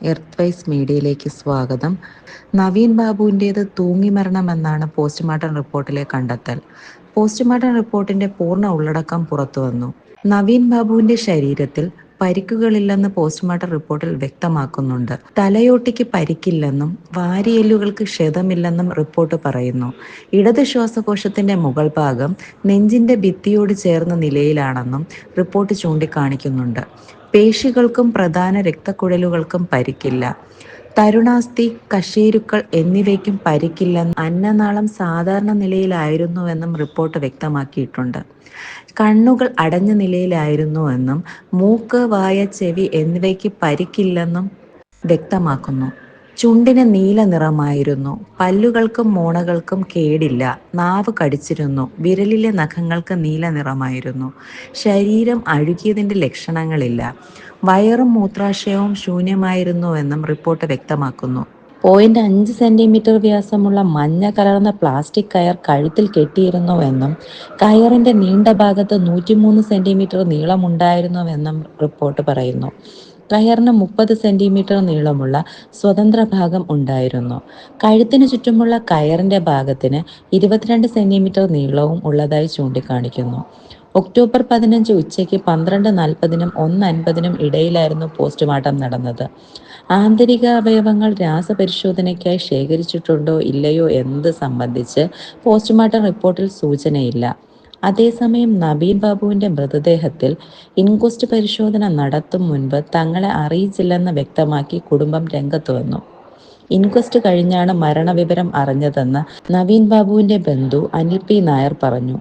Earth vice മീഡിയയിലേക്ക് സ്വാഗതം. Naveen ബാബുവിന്റേത് തൂങ്ങിമരണമെന്നാണ് postmortem റിപ്പോർട്ടിലെ കണ്ടെത്തൽ. പോസ്റ്റ്മോർട്ടം റിപ്പോർട്ടിന്റെ പൂർണ ഉള്ളടക്കം പുറത്തുവന്നു. നവീൻ ബാബുവിന്റെ ശരീരത്തിൽ പരിക്കുകളില്ലെന്ന് പോസ്റ്റ്മോർട്ടം റിപ്പോർട്ടിൽ വ്യക്തമാക്കുന്നുണ്ട്. തലയോട്ടിക്ക് പരിക്കില്ലെന്നും വാരിയെല്ലുകൾക്ക് ക്ഷതമില്ലെന്നും റിപ്പോർട്ട് പറയുന്നു. ഇടത് ശ്വാസകോശത്തിന്റെ മുകൾ ഭാഗം നെഞ്ചിന്റെ ഭിത്തിയോട് ചേർന്ന നിലയിലാണെന്നും റിപ്പോർട്ട് ചൂണ്ടിക്കാണിക്കുന്നുണ്ട്. പേശികൾക്കും പ്രധാന രക്തക്കുഴലുകൾക്കും പരിക്കില്ല. തരുണാസ്ഥി കശേരുക്കൾ എന്നിവയ്ക്കും പരിക്കില്ലെന്ന് അന്നനാളം സാധാരണ നിലയിലായിരുന്നുവെന്നും റിപ്പോർട്ട് വ്യക്തമാക്കിയിട്ടുണ്ട്. കണ്ണുകൾ അടഞ്ഞ നിലയിലായിരുന്നുവെന്നും മൂക്ക് വായ ചെവി എന്നിവയ്ക്ക് പരിക്കില്ലെന്നും വ്യക്തമാക്കുന്നു. ചുണ്ടിന് നീല നിറമായിരുന്നു. പല്ലുകൾക്കും മോണകൾക്കും കേടില്ല. നാവ് കടിച്ചിരുന്നു. വിരലിലെ നഖങ്ങൾക്ക് നീല നിറമായിരുന്നു. ശരീരം അഴുകിയതിന്റെ ലക്ഷണങ്ങളില്ല. വയറും മൂത്രാശയവും ശൂന്യമായിരുന്നുവെന്നും റിപ്പോർട്ട് വ്യക്തമാക്കുന്നു. പോയിന്റ് അഞ്ച് സെന്റിമീറ്റർ വ്യാസമുള്ള മഞ്ഞ കലർന്ന പ്ലാസ്റ്റിക് കയർ കഴുത്തിൽ കെട്ടിയിരുന്നുവെന്നും കയറിന്റെ നീണ്ട ഭാഗത്ത് നൂറ്റിമൂന്ന് സെന്റിമീറ്റർ നീളമുണ്ടായിരുന്നുവെന്നും റിപ്പോർട്ട് പറയുന്നു. കയറിന് മുപ്പത് സെന്റിമീറ്റർ നീളമുള്ള സ്വതന്ത്ര ഭാഗം ഉണ്ടായിരുന്നു. കഴുത്തിന് ചുറ്റുമുള്ള കയറിന്റെ ഭാഗത്തിന് ഇരുപത്തിരണ്ട് സെന്റിമീറ്റർ നീളവും ഉള്ളതായി ചൂണ്ടിക്കാണിക്കുന്നു. ഒക്ടോബർ പതിനഞ്ച് ഉച്ചയ്ക്ക് പന്ത്രണ്ട് നാൽപ്പതിനും ഒന്ന് അൻപതിനും ഇടയിലായിരുന്നു പോസ്റ്റ്മോർട്ടം നടന്നത്. ആന്തരിക അവയവങ്ങൾ രാസപരിശോധനയ്ക്കായി ശേഖരിച്ചിട്ടുണ്ടോ ഇല്ലയോ എന്നത് സംബന്ധിച്ച് പോസ്റ്റ്മോർട്ടം റിപ്പോർട്ടിൽ സൂചനയില്ല. അതേസമയം നബീൻ ബാബുവിന്റെ മൃതദേഹത്തിൽ ഇൻക്വസ്റ്റ് പരിശോധന നടത്തും മുൻപ് തങ്ങളെ അറിയിച്ചില്ലെന്ന് വ്യക്തമാക്കി കുടുംബം രംഗത്ത് വന്നു. ഇൻക്വസ്റ്റ് കഴിഞ്ഞാണ് മരണവിവരം അറിഞ്ഞതെന്ന് നവീൻ ബാബുവിന്റെ ബന്ധു അനിൽ പി നായർ പറഞ്ഞു.